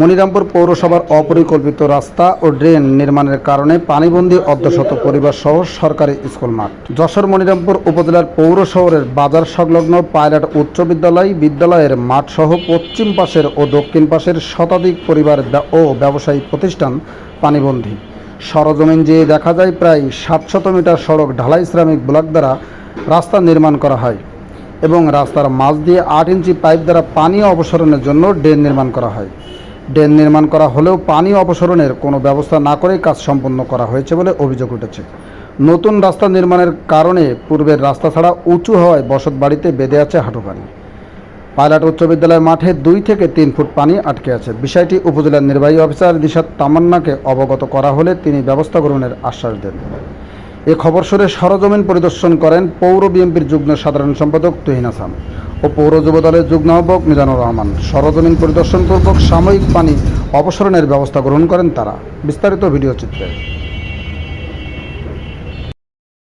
মনিরামপুর পৌরসভার অপরিকল্পিত রাস্তা ও ড্রেন নির্মাণের কারণে পানিবন্দী অর্ধশত পরিবার সহ সরকারি স্কুল মাঠ। যশোর মনিরামপুর উপজেলার পৌর শহরের বাজার সংলগ্ন পায়রাট উচ্চ বিদ্যালয় বিদ্যালয়ের মাঠ সহ পশ্চিম পাশের ও দক্ষিণ পাশের শতাধিক পরিবার ও ব্যবসায়ী প্রতিষ্ঠান পানিবন্দী। সরজমিন যেয়ে দেখা যায় প্রায় সাতশত মিটার সড়ক ঢালাই শ্রমিক ব্লক দ্বারা রাস্তা নির্মাণ করা হয় এবং রাস্তার মাঝ দিয়ে আট ইঞ্চি পাইপ দ্বারা পানি অপসারণের জন্য ড্রেন নির্মাণ করা হয়। ড্রেন নির্মাণ করা হলেও পানি অপসারণের কোনো ব্যবস্থা না করেই কাজ সম্পন্ন করা হয়েছে বলে অভিযোগ উঠেছে। নতুন রাস্তা নির্মাণের কারণে পূর্বের রাস্তা ছাড়া উঁচু হওয়ায় বসত বাড়িতে বেঁধে আছে হাঁটু পানি। পাইলট উচ্চ বিদ্যালয়ের মাঠে দুই থেকে তিন ফুট পানি আটকে আছে। বিষয়টি উপজেলার নির্বাহী অফিসার দিশাত তামান্নাকে অবগত করা হলে তিনি ব্যবস্থা গ্রহণের আশ্বাস দেন। এ খবর শুনে সরজমিন পরিদর্শন করেন পৌর বিএনপির যুগ্ম সাধারণ সম্পাদক তুহিন হাসান। ও পৌর যুব দলের যুগ্ম আহ্বায়ক মিজানুর রহমান। সরজমিন পরিদর্শনপূর্বক সাময়িক পানি অপসারণের ব্যবস্থা গ্রহণ করেন তারা। বিস্তারিত ভিডিও চিত্রে।